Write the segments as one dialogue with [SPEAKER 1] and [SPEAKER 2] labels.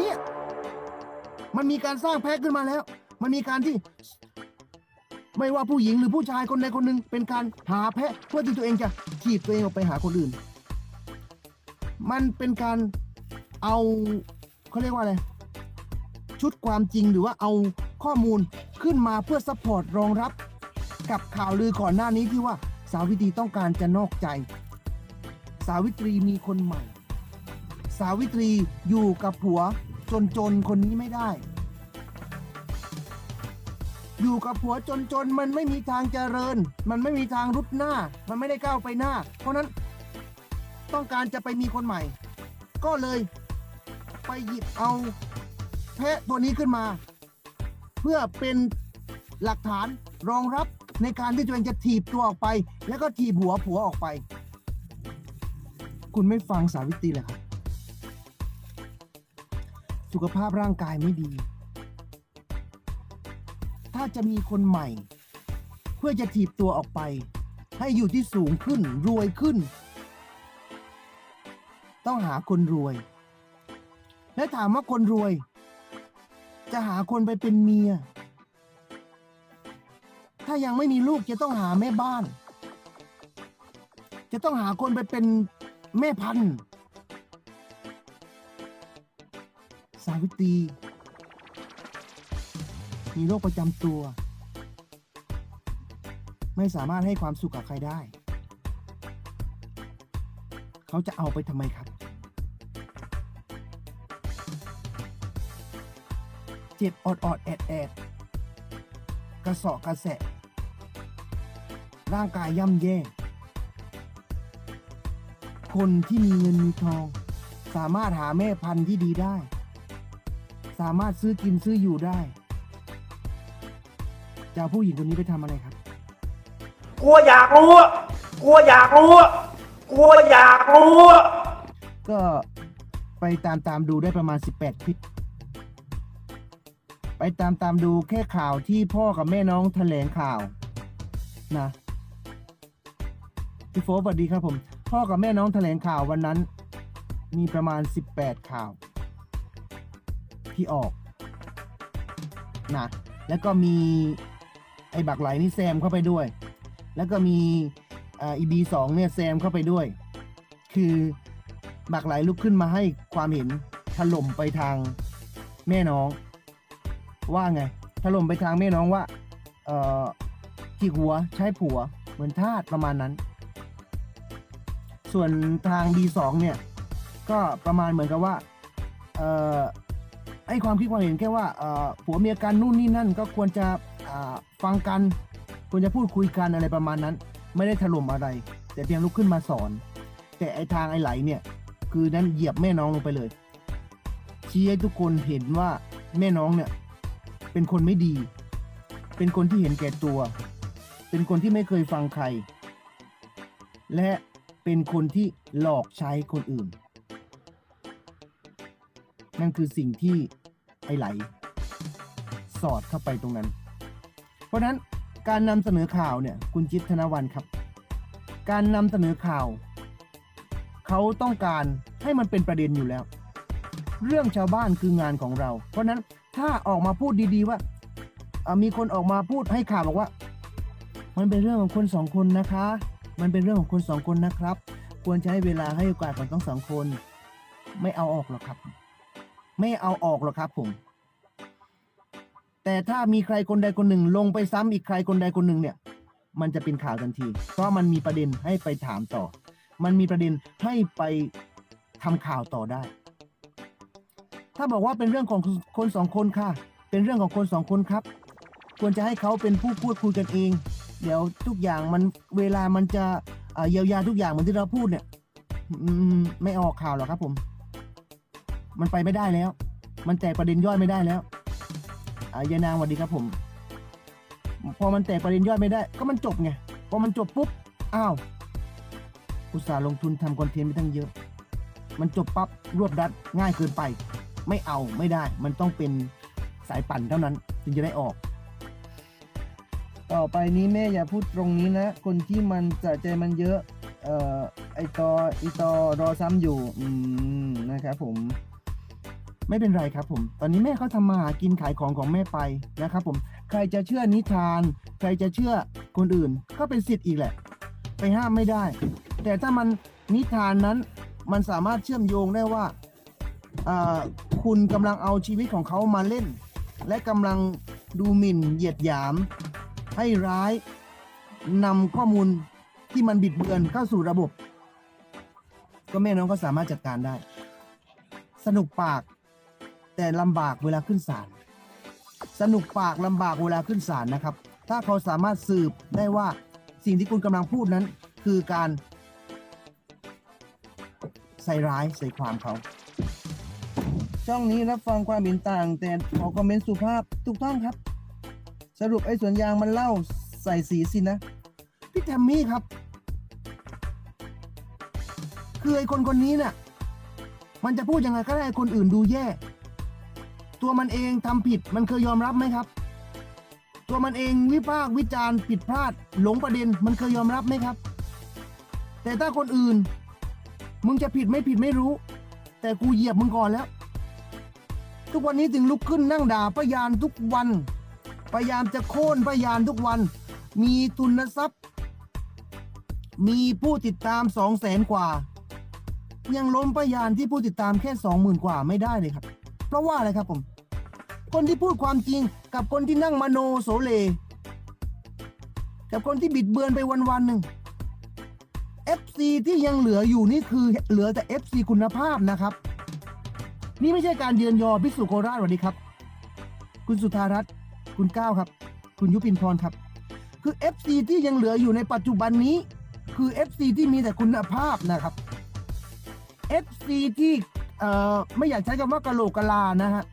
[SPEAKER 1] นี้ มันมีการสร้างแพ้ขึ้นมาแล้ว มันมีการที่ ไม่ว่าผู้หญิงหรือผู้ชายคนใดคนหนึ่งเป็นการหาแพะเพื่อที่ตัวเองจะถีบตัวเองออกไปหาคนอื่น มันเป็นการเอาเขาเรียกว่าอะไรชุดความจริงหรือว่าเอาข้อมูลขึ้นมาเพื่อซัพพอร์ตรองรับ กับข่าวลือก่อนหน้านี้ที่ว่าสาวิตรีต้องการจะนอกใจ สาวิตรีมีคนใหม่ สาวิตรีอยู่กับผัวจนๆคนนี้ไม่ได้ อยู่กับผัวจนๆมันไม่มีทางเจริญ มันไม่มีทางรุดหน้า มันไม่ได้ก้าวไปหน้า เพราะนั้นต้องการจะไปมีคนใหม่ ก็เลยไปหยิบเอาแพะตัวนี้ขึ้นมา เพื่อเป็นหลักฐานรองรับในการที่ตัวเองจะถีบตัวออกไป แล้วก็ถีบหัวผัวออกไป คุณไม่ฟังสาวิตรีเลยครับ สุขภาพร่างกายไม่ดี ถ้าจะมีคนใหม่ เพื่อจะถีบตัวออกไป ให้อยู่ที่สูงขึ้นรวยขึ้น ต้องหาคนรวย และถามว่าคนรวย จะหาคนไปเป็นเมีย ถ้ายังไม่มีลูกจะต้องหาแม่บ้าน จะต้องหาคนไปเป็นแม่พันธุ์ สาวิตรีมีโรคประจำตัว ไม่สามารถให้ความสุขกับใครได้ เขาจะเอาไปทำไมครับ เจ็บอดอดแอดแอดกระสอบกระแสะร่างกายย่ำแย่ คนที่มีเงินมีทอง สามารถหาแม่พันธุ์ที่ดีได้ สามารถซื้อกินซื้ออยู่ได้จะเอาผู้หญิงคนนี้ไปทำอะไรครับ
[SPEAKER 2] กลัวอยากรู้อะกลัวอยากรู้อะกลัวอยากรู้อะ
[SPEAKER 1] ก็ไปตามตามดูได้ประมาณ 18คลิป ไปตามตามดูแค่ข่าวที่พ่อกับแม่น้องแถลงข่าว นะพี่โฟสวัสดีครับผม พ่อกับแม่น้องแถลงข่าววันนั้น มีประมาณ 18 ข่าว ที่ออกนะแล้วก็มีไอ้บักไหลนี่แซมเข้าไปด้วย แล้วก็มีอีบีสองเนี่ยแซมเข้าไปด้วย คือบักไหลลุกขึ้นมาให้ความเห็นถล่มไปทางแม่น้อง ว่าไงถล่มไปทางแม่น้องว่าเอ่อที่หัวใช้ผัวเหมือนทาสประมาณนั้น ส่วนทาง B2 เนี่ย ก็ประมาณเหมือนกับว่าเอ่อ ไอความคิดความเห็นแค่ว่าผัวเมียกันนู่นนี่นั่นก็ควรจะฟังกัน ควรจะพูดคุยกันอะไรประมาณนั้น ไม่ได้ถล่มอะไร แต่เพียงลุกขึ้นมาสอน แต่ไอทางไอไหลเนี่ย คือนั้นเหยียบแม่น้องลงไปเลยชี้ให้ทุกคนเห็นว่าแม่น้องเนี่ย เป็นคนไม่ดี เป็นคนที่เห็นแก่ตัว เป็นคนที่ไม่เคยฟังใคร และเป็นคนที่หลอกใช้คนอื่น นั่นคือสิ่งที่ ไอไหล สอดเข้าไปตรงนั้น เพราะฉะนั้นการนำเสนอข่าวเนี่ย คุณจิตธนวันครับ การนำเสนอข่าว เขาต้องการให้มันเป็นประเด็นอยู่แล้ว เรื่องชาวบ้านคืองานของเรา เพราะฉะนั้นถ้าออกมาพูดดีๆว่ามีคนออกมาพูดให้ข่าวบอกว่า มันเป็นเรื่องของคนสองคนนะคะ มันเป็นเรื่องของคนสองคนนะครับ ควรให้เวลาให้โอกาสของทั้งสองคน ไม่เอาออกหรอกครับ ไม่เอาออกหรอกครับผม แต่ถ้ามีใครคนใดคนหนึ่ง ลงไปซ้ำอีกใครคนใดคนหนึ่งเนี่ย มันจะเป็นข่าวทันที เพราะมันมีประเด็นให้ไปถามต่อ มันมีประเด็นให้ไปทำข่าวต่อได้ ถ้าบอกว่าเป็นเรื่องของคนสองคนค่ะ เป็นเรื่องของคนสองคนครับ ควรจะให้เขาเป็นผู้พูดคุยกันเอง เดี๋ยวทุกอย่างมันเวลามันจะเยียวยาทุกอย่างเหมือนที่เราพูดเนี่ยไม่ออกข่าวหรอกครับผม มันไปไม่ได้แล้ว มันแตกประเด็นย่อยไม่ได้แล้วอายานางสวัสดีครับผม พอมันแตกประเด็นย่อยไม่ได้ ก็มันจบไง พอมันจบปุ๊บ อ้าว อุตส่าห์ลงทุนทำคอนเทนต์ไปตั้งเยอะ มันจบปั๊บรวบรัดง่ายเกินไป ไม่เอาไม่ได้ มันต้องเป็นสายปั่นเท่านั้นถึงจะได้ออก ต่อไปนี้แม่อย่าพูดตรงนี้นะ คนที่มันจะใจมันเยอะ เอ่อ ไอตอไอตอรอซ้ำอยู่ อืม นะครับผม ไม่เป็นไรครับผม ตอนนี้แม่เขาทำมาหากินขายของของแม่ไปนะครับผม ใครจะเชื่อนิทาน ใครจะเชื่อคนอื่น ก็เป็นสิทธิ์อีกแหละ ไปห้ามไม่ได้ แต่ถ้ามันนิทานนั้นมันสามารถเชื่อมโยงได้ว่าคุณกำลังเอาชีวิตของเขามาเล่น และกำลังดูหมิ่นเหยียดหยาม ให้ร้ายนำข้อมูลที่มันบิดเบือนเข้าสู่ระบบ ก็แม่น้องก็สามารถจัดการได้ สนุกปาก แต่ลำบากเวลาขึ้นศาลสนุกปากลำบากเวลาขึ้นศาลนะครับ ถ้าเขาสามารถสืบได้ว่าสิ่งที่คุณกำลังพูดนั้น คือการ ใส่ร้ายใส่ความเขา ช่องนี้รับฟังความเห็นต่าง แต่ขอคอมเมนต์สุภาพถูกต้องครับ สรุปไอ้สวนยางมันเล่าใส่สีสินะ พี่แทมมี่ครับ คือไอ้คนคนนี้เนี่ยมันจะพูดยังไงก็ได้ให้คนอื่นดูแย่ ตัวมันเองทำผิดมันเคยยอมรับไหมครับ ตัวมันเองวิพากษ์วิจารณ์ผิดพลาด หลงประเด็นมันเคยยอมรับไหมครับ แต่ถ้าคนอื่น มึงจะผิดไม่ผิดไม่รู้ แต่กูเหยียบมึงก่อนแล้ว ทุกวันนี้ถึงลุกขึ้นนั่งด่าพยานทุกวัน พยายามจะโค่นพยานทุกวัน มีทุนทรัพย์ มีผู้ติดตามสองแสนกว่า ยังล้มพยานที่ผู้ติดตามแค่สองหมื่นกว่าไม่ได้เลยครับ เพราะว่าอะไรครับผม คนที่พูดความจริงกับคนที่นั่งมโนโสเล กับคนที่บิดเบือนไปวันๆหนึ่ง FC ที่ยังเหลืออยู่นี่คือเหลือแต่ FC คุณภาพนะครับ นี่ไม่ใช่การเยือนยอพิสุโคราชสวัสดีครับ คุณสุธารัตน์คุณก้าวครับ คุณยุพินพรครับ คือ FC ที่ยังเหลืออยู่ในปัจจุบันนี้ คือ FC ที่มีแต่คุณภาพนะครับ FC ที่เอ่อไม่อยากใช้คำว่ากะโหลกกะลานะฮะ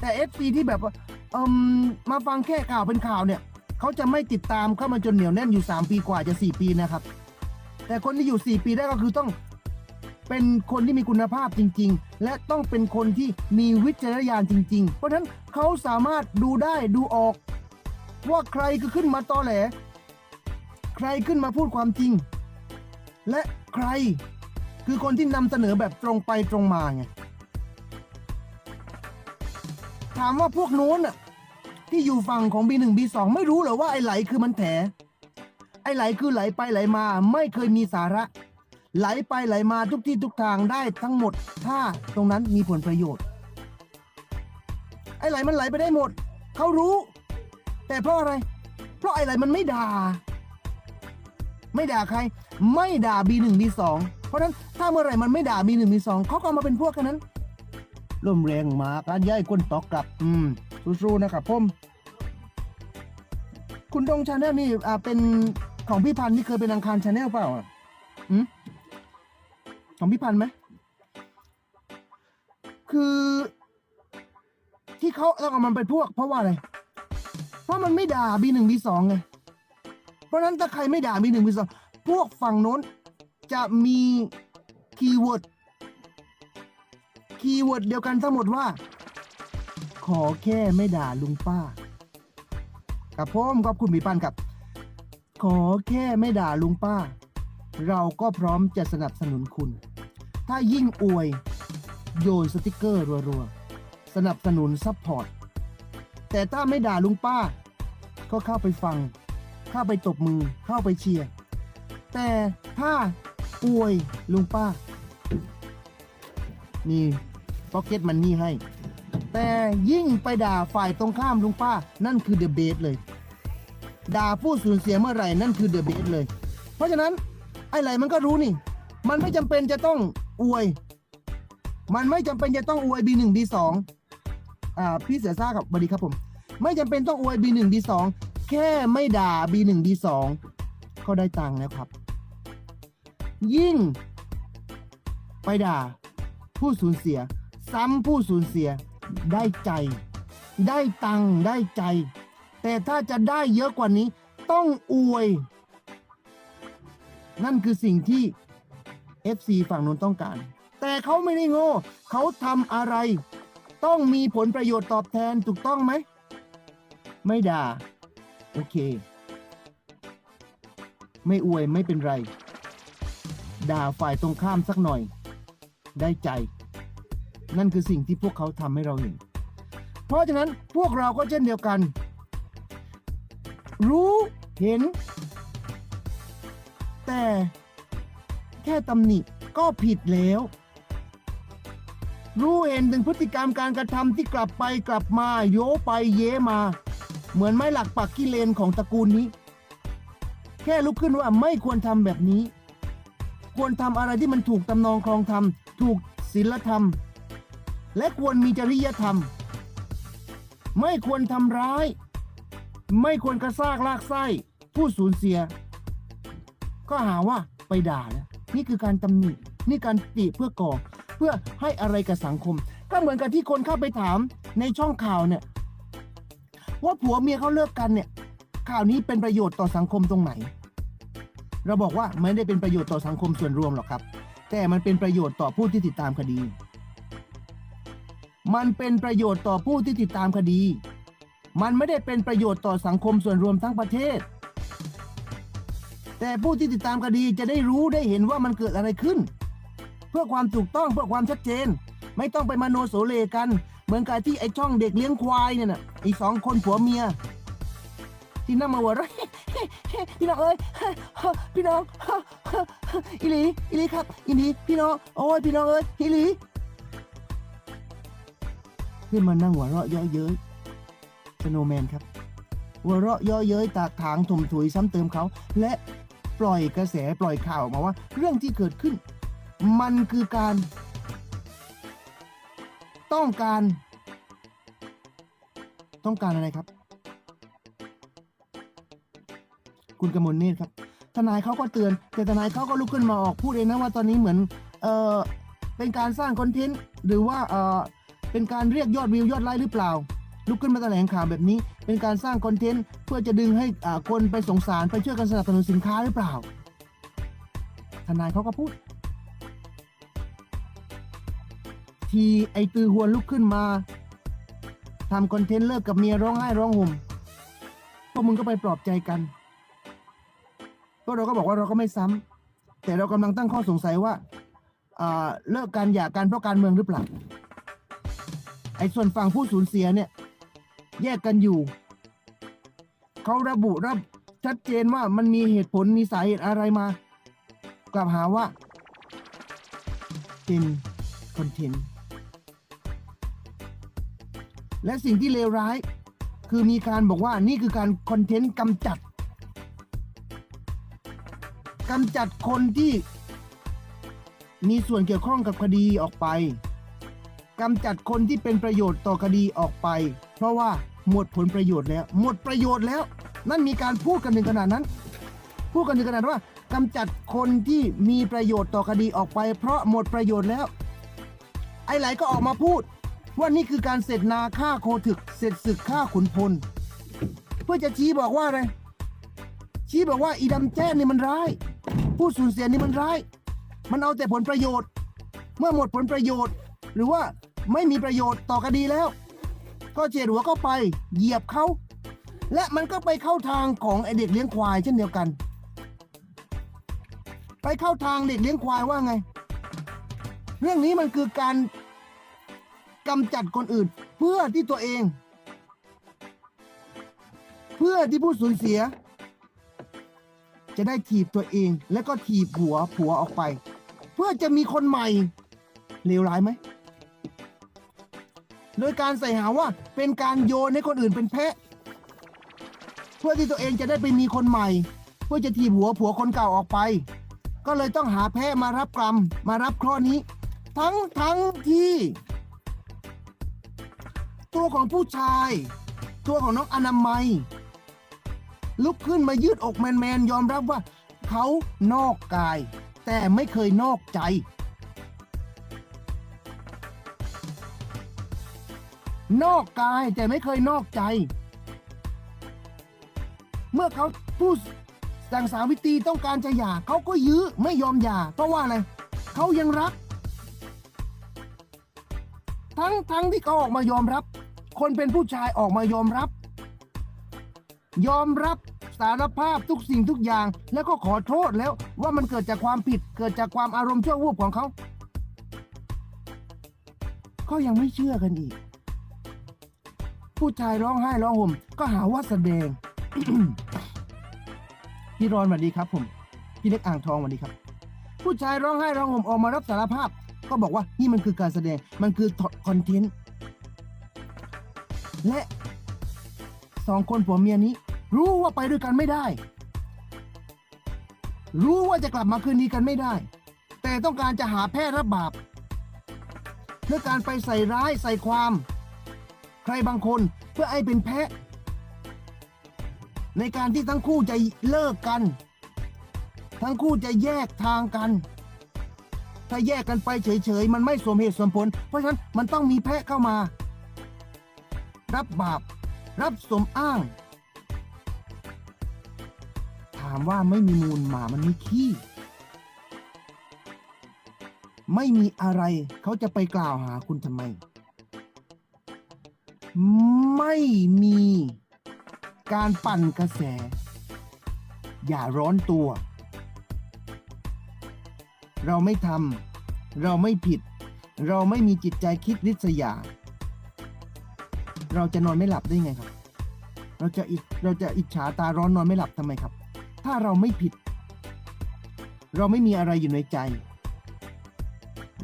[SPEAKER 1] แต่ FC ที่แบบว่าเอ่มมาฟังแค่ข่าวเป็นข่าวเนี่ยเขาจะไม่ติดตามเข้ามาจนเหนียวแน่นอยู่ 3 ปีกว่าจะ 4 ปีนะครับ แต่คนที่อยู่ 4 ปีได้ก็คือต้องเป็นคนที่มีคุณภาพจริง ๆ และต้องเป็นคนที่มีวิจารณญาณจริง ๆ เพราะฉะนั้นเขาสามารถดูได้ดูออก ว่าใครคือขึ้นมาตอแหล ใครขึ้นมาพูดความจริง และใครคือคนที่นำเสนอแบบตรงไปตรงมาไง ถามว่าพวกโน้นอะที่อยู่ฝั่งของ B1 B2 ไม่รู้เหรอว่าไอ้ไหลคือมันแถไอ้ไหลคือไหลไปไหลมา ไม่เคยมีสาระ ไหลไปไหลมาทุกที่ทุกทางได้ทั้งหมด ถ้าตรงนั้นมีผลประโยชน์ ไอ้ไหลมันไหลไปได้หมด เขารู้ แต่เพราะอะไร เพราะไอ้ไหลมันไม่ด่า ไม่ด่าใคร ไม่ด่า B1 B2 เพราะนั้นถ้าเมื่อไหร่มันไม่ด่า B1 B2 เขาก็เอามาเป็นพวกกันนั้น ลมแรงมาการย้ายก้นตอกกลับ อืมสู้ๆนะครับผมคุณดงชาแนลนี่อ่าเป็นของพี่พันธ์นี่เคยเป็นอังคารชาแนลเปล่าอะอืมของพี่พันธ์ไหมคือที่เขาต้องเอามันเป็นพวก เพราะว่าอะไร เพราะมันไม่ด่า B1 B2 ไง เพราะนั้นถ้าใครไม่ด่า B1 B2 พวกฝั่งโน้นจะมีคีย์เวิร์ด คีย์เวิร์ดเดียวกันทั้งหมดว่า ขอแค่ไม่ด่าลุงป้ากับผมขอบคุณพี่ปันครับ ขอแค่ไม่ด่าลุงป้า เราก็พร้อมจะสนับสนุนคุณ ถ้ายิ่งอวย โยนสติกเกอร์รัวๆ สนับสนุนซัพพอร์ต แต่ถ้าไม่ด่าลุงป้า ก็เข้าไปฟัง เข้าไปตบมือ เข้าไปเชียร์ แต่ถ้าอวยลุงป้ามี พ็อกเก็ตมันนี่ให้ แต่ยิ่งไปด่าฝ่ายตรงข้ามลุงป้า นั่นคือเดอะเบสเลย ด่าผู้สูญเสียเมื่อไหร่นั่นคือเดอะเบสเลย เพราะฉะนั้นไอ้ไหลมันก็รู้นี่ มันไม่จำเป็นจะต้องอวย มันไม่จำเป็นจะต้องอวย B1 B2 อ่าพี่เสือซ่าครับสวัสดีครับผม ไม่จำเป็นต้องอวย B1 B2 แค่ไม่ด่า B1 B2 ก็ได้ตังค์แล้วครับ ยิ่ง ไปด่า ผู้สูญเสีย ซ้ำผู้สูญเสียได้ใจ ได้ตังได้ใจ แต่ถ้าจะได้เยอะกว่านี้ ต้องอวย นั่นคือสิ่งที่ FC ฝั่งนู้นต้องการ แต่เขาไม่ได้โง่ เขาทำอะไร ต้องมีผลประโยชน์ตอบแทนถูกต้องไหม ไม่ด่า โอเค ไม่อวยไม่เป็นไร ด่าฝ่ายตรงข้ามสักหน่อย ได้ใจ นั่นคือสิ่งที่พวกเขาทำให้เราเห็น เพราะฉะนั้นพวกเราก็เช่นเดียวกัน รู้เห็น แต่แค่ตำหนิก็ผิดแล้ว รู้เห็นถึงพฤติกรรมการกระทำที่กลับไปกลับมาโยไปเยมา เหมือนไม้หลักปักกิเลนของตระกูลนี้ แค่ลุกขึ้นว่าไม่ควรทำแบบนี้ ควรทำอะไรที่มันถูกตำนองครองธรรมถูกศีลธรรม และควรมีจริยธรรม ไม่ควรทำร้าย ไม่ควรกระซากลากไส้ ผู้สูญเสีย ก็หาว่าไปด่าแล้วนี่คือการตำหนินี่การติเพื่อก่อ เพื่อให้อะไรกับสังคม ก็เหมือนกับที่คนเข้าไปถามในช่องข่าวเนี่ยว่าผัวเมียเขาเลิกกันเนี่ย ข่าวนี้เป็นประโยชน์ต่อสังคมตรงไหน เราบอกว่าไม่ได้เป็นประโยชน์ต่อสังคมส่วนรวมหรอกครับ แต่มันเป็นประโยชน์ต่อผู้ที่ติดตามคดี มันเป็นประโยชน์ต่อผู้ที่ติดตามคดี มันไม่ได้เป็นประโยชน์ต่อสังคมส่วนรวมทั้งประเทศ แต่ผู้ที่ติดตามคดีจะได้รู้ได้เห็นว่ามันเกิดอะไรขึ้น เพื่อความถูกต้องเพื่อความชัดเจน ไม่ต้องไปมโนโสเลกัน เหมือนกับที่ไอ้ช่องเด็กเลี้ยงควายเนี่ยนะไอ้สองคนผัวเมีย ที่นั่งมาหัวเราะพี่น้องเอ้ยพี่น้องอีหลีอีหลีครับอีหลีพี่น้องโอ้ยพี่น้องเอ้ยอีหลี ขึ้นมานั่งหัวเราะเยาะเย้ยสโนแมนครับ หัวเราะเยาะเย้ยตากถางถมถุยซ้ำเติมเขา และปล่อยกระแสปล่อยข่าวออกมาว่า เรื่องที่เกิดขึ้น มันคือการ ต้องการ ต้องการอะไรครับ คุณกมลเนตรครับ ทนายเขาก็เตือน แต่ทนายเขาก็ลุกขึ้นมาออกพูดเองนะว่าตอนนี้เหมือน เออเป็นการสร้างคอนเทนต์หรือว่าเออ เป็นการเรียกยอดวิวยอดไลค์หรือเปล่า ลุกขึ้นมาแถลงข่าวแบบนี้ เป็นการสร้างคอนเทนต์เพื่อจะดึงให้อ่าคนไปสงสารไปช่วยกันสนับสนุนสินค้าหรือเปล่า ทนายเขาก็พูด ทีไอตือหวนลุกขึ้นมาทำคอนเทนต์เลิกกับเมียร้องไห้ร้องห่มพวกมึงก็ไปปลอบใจกันพวกเราก็บอกว่าเราก็ไม่ซ้ำแต่เรากำลังตั้งข้อสงสัยว่าอ่าเลิกกันหย่ากันเพราะการเมืองหรือเปล่า ไอ้ส่วนฝั่งผู้สูญเสียเนี่ย แยกกันอยู่ เขาระบุรับชัดเจนว่ามันมีเหตุผลมีสาเหตุอะไรมา กลับหาว่าเป็นคอนเทนต์และสิ่งที่เลวร้าย คือมีการบอกว่านี่คือการคอนเทนต์กำจัดกำจัดคนที่มีส่วนเกี่ยวข้องกับคดีออกไป กำจัดคนที่เป็นประโยชน์ต่อคดีออกไป เพราะว่าหมดผลประโยชน์แล้ว หมดประโยชน์แล้ว นั่นมีการพูดกันถึงขนาดนั้น พูดกันถึงขนาดว่ากำจัดคนที่มีประโยชน์ต่อคดีออกไป เพราะหมดประโยชน์แล้ว ไอ้ไหลก็ออกมาพูด ว่านี่คือการเสร็จนาฆ่าโคถึก เสร็จศึกฆ่าขุนพล เพื่อจะชี้บอกว่าอะไรชี้บอกว่าอีดำแจ้นี่มันร้าย ผู้สูญเสียนี่มันร้าย มันเอาแต่ผลประโยชน์ เมื่อหมดผลประโยชน์ หรือว่า ไม่มีประโยชน์ต่อคดีแล้ว ก็เจดหัวเข้าไปเหยียบเขา และมันก็ไปเข้าทางของไอเด็กเลี้ยงควายเช่นเดียวกัน ไปเข้าทางเด็กเลี้ยงควายว่าไง เรื่องนี้มันคือการกำจัดคนอื่นเพื่อที่ตัวเอง เพื่อที่ผู้สูญเสีย จะได้ถีบตัวเอง และก็ถีบหัวผัวออกไป เพื่อจะมีคนใหม่เลวร้ายไหม โดยการใส่หาว่าเป็นการโยนให้คนอื่นเป็นแพะ เพื่อที่ตัวเองจะได้ไปมีคนใหม่ เพื่อจะถีบหัวผัวคนเก่าออกไป ก็เลยต้องหาแพะมารับกรรมมารับเคราะห์นี้ ทั้งทั้งที่ ตัวของผู้ชาย ตัวของน้องอนามัย ลุกขึ้นมายืดอกแมนๆยอมรับว่า เขานอกกาย แต่ไม่เคยนอกใจ นอกกายแต่ไม่เคยนอกใจ เมื่อเขาผู้สังสาวิตีต้องการจะหย่าเขาก็ยื้อไม่ยอมหย่าเพราะว่าอะไรเขายังรัก ทั้งทั้งที่เขาออกมายอมรับ คนเป็นผู้ชายออกมายอมรับ ยอมรับสารภาพทุกสิ่งทุกอย่าง แล้วก็ขอโทษแล้วว่ามันเกิดจากความผิด เกิดจากความอารมณ์ชั่ววูบของเขา ก็ยังไม่เชื่อกันอีก ผู้ชายร้องไห้ร้องห่มก็หาว่าแสดง พี่รอนสวัสดีครับ ผมพี่เล็กอ่างทองสวัสดีครับ ผู้ชายร้องไห้ร้องห่มออกมารับสารภาพ ก็บอกว่านี่มันคือการแสดงมันคือคอนเทนต์และสองคนผัวเมียนี้ รู้ว่าไปด้วยกันไม่ได้ รู้ว่าจะกลับมาคืนดีกันไม่ได้ แต่ต้องการจะหาแพร่รับบาปด้วยการไปใส่ร้ายใส่ความ รบางคนเพื่อให้เป็นแพะ ในการที่ทั้งคู่จะเลิกกัน ทั้งคู่จะแยกทางกัน ถ้าแยกกันไปเฉยๆ มันไม่สมเหตุสมผล เพราะฉะนั้นมันต้องมีแพะเข้ามา รับบาป รับสมอ้าง ถามว่าไม่มีมูลหมามันมีขี้ไม่มีอะไรเขาจะไปกล่าวหาคุณทำไม ไม่มีการปั่นกระแส อย่าร้อนตัว เราไม่ทำเราไม่ผิด เราไม่มีจิตใจคิดริษยา เราจะนอนไม่หลับได้ไงครับ เราจะอิเราจะอิจฉาตาร้อนนอนไม่หลับทำไมครับ ถ้าเราไม่ผิด เราไม่มีอะไรอยู่ในใจ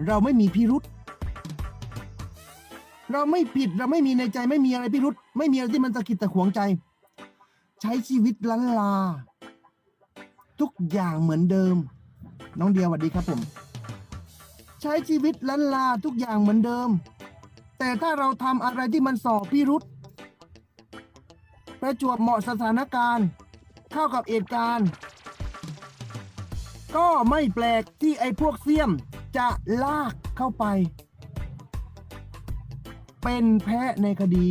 [SPEAKER 1] เราไม่มีพิรุษ เราไม่ผิดเราไม่มีในใจไม่มีอะไรพิรุษไม่มีอะไรที่มันตะกิดตะขวงใจ ใช้ชีวิตลันลา ทุกอย่างเหมือนเดิม น้องเดียวสวัสดีครับผม ใช้ชีวิตลันลาทุกอย่างเหมือนเดิม แต่ถ้าเราทำอะไรที่มันสอบพิรุษประจวบเหมาะสถานการณ์ เข้ากับเหตุการณ์ ก็ไม่แปลกที่ไอ้พวกเสี้ยมจะลากเข้าไป เป็นแพะในคดี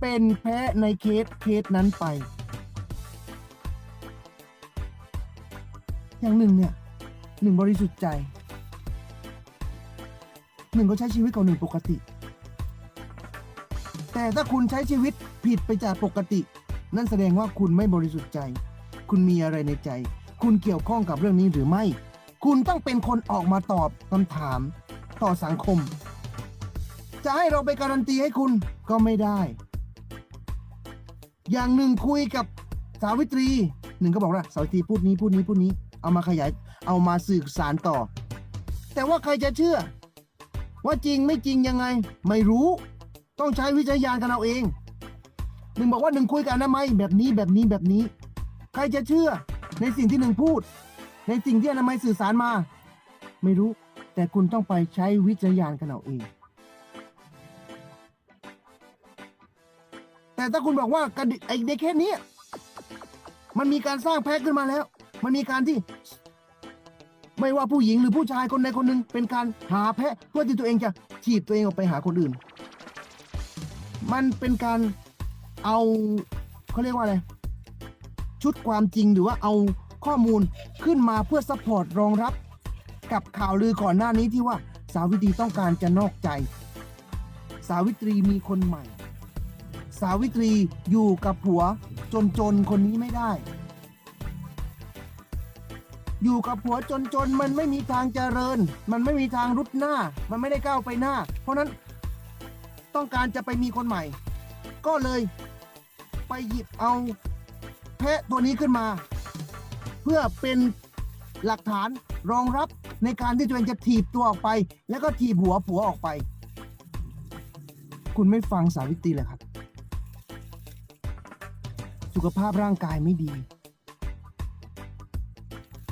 [SPEAKER 1] เป็นแพะในเคสเคสนั้นไป อย่างหนึ่งเนี่ยหนึ่งบริสุทธิ์ใจหนึ่งก็ใช้ชีวิตของหนึ่งปกติ แต่ถ้าคุณใช้ชีวิตผิดไปจากปกติ นั่นแสดงว่าคุณไม่บริสุทธิ์ใจ คุณมีอะไรในใจ คุณเกี่ยวข้องกับเรื่องนี้หรือไม่ คุณต้องเป็นคนออกมาตอบคำถามต่อสังคม จะให้เราไปการันตีให้คุณก็ไม่ได้ อย่างหนึ่งคุยกับสาวิตรีหนึ่งก็บอกว่าสาวิตรีพูดนี้พูดนี้พูดนี้ เอามาขยายเอามาสื่อสารต่อ แต่ว่าใครจะเชื่อ ว่าจริงไม่จริงยังไง ไม่รู้ ต้องใช้วิจารณญาณกันเอาเองหนึ่งบอกว่าหนึ่งคุยกับอนามัยแบบนี้แบบนี้แบบนี้ ใครจะเชื่อในสิ่งที่หนึ่งพูด ในสิ่งที่อนามัยสื่อสารมา ไม่รู้ แต่คุณต้องไปใช้วิจารณญาณกันเอาเอง แต่ถ้าคุณบอกว่ากระดิไอ้ในเคสนี้มันมีการสร้างแพ็กขึ้นมาแล้ว มันมีการที่ ไม่ว่าผู้หญิงหรือผู้ชายคนใดคนหนึ่งเป็นการหาแพะเพื่อที่ตัวเองจะฉีดตัวเองออกไปหาคนอื่น มันเป็นการเอาเขาเรียกว่าอะไร ชุดความจริงหรือว่าเอาข้อมูลขึ้นมาเพื่อซัพพอร์ตรองรับ กับข่าวลือก่อนหน้านี้ที่ว่าสาวิตรีต้องการจะนอกใจ สาวิตรีมีคนใหม่ สาวิตรีอยู่กับผัวจนๆคนนี้ไม่ได้ อยู่กับผัวจนๆมันไม่มีทางเจริญ มันไม่มีทางรุดหน้า มันไม่ได้ก้าวไปหน้า เพราะนั้นต้องการจะไปมีคนใหม่ ก็เลยไปหยิบเอาแพะตัวนี้ขึ้นมา เพื่อเป็นหลักฐานรองรับในการที่ตัวเองจะถีบตัวออกไป แล้วก็ถีบหัวผัวออกไป คุณไม่ฟังสาวิตรีเลยครับ สุขภาพร่างกายไม่ดี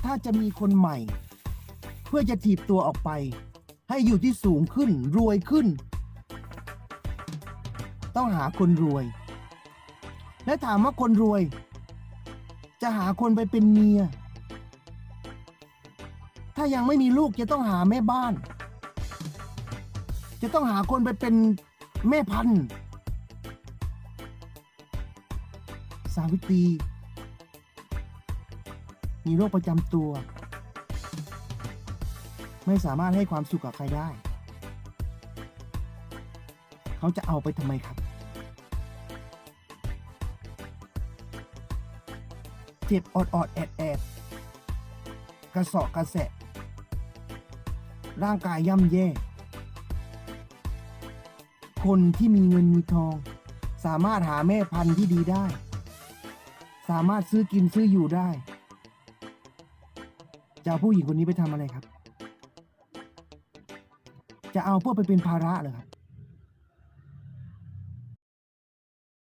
[SPEAKER 1] ถ้าจะมีคนใหม่ เพื่อจะถีบตัวออกไป ให้อยู่ที่สูงขึ้นรวยขึ้น ต้องหาคนรวย และถามว่าคนรวย จะหาคนไปเป็นเมีย ถ้ายังไม่มีลูกจะต้องหาแม่บ้าน จะต้องหาคนไปเป็นแม่พันธุ์ วิตีมีโรคประจำตัว ไม่สามารถให้ความสุขกับใครได้ เขาจะเอาไปทำไมครับ เจ็บอดอดแอดแอดกระสอบกระแสะร่างกายย่ำแย่ คนที่มีเงินมีทอง สามารถหาแม่พันธุ์ที่ดีได้ สามารถซื้อกินซื้ออยู่ได้จะเอาผู้หญิงคนนี้ไปทำอะไรครับ จะเอาเพื่อไปเป็นภาระเหรอครับ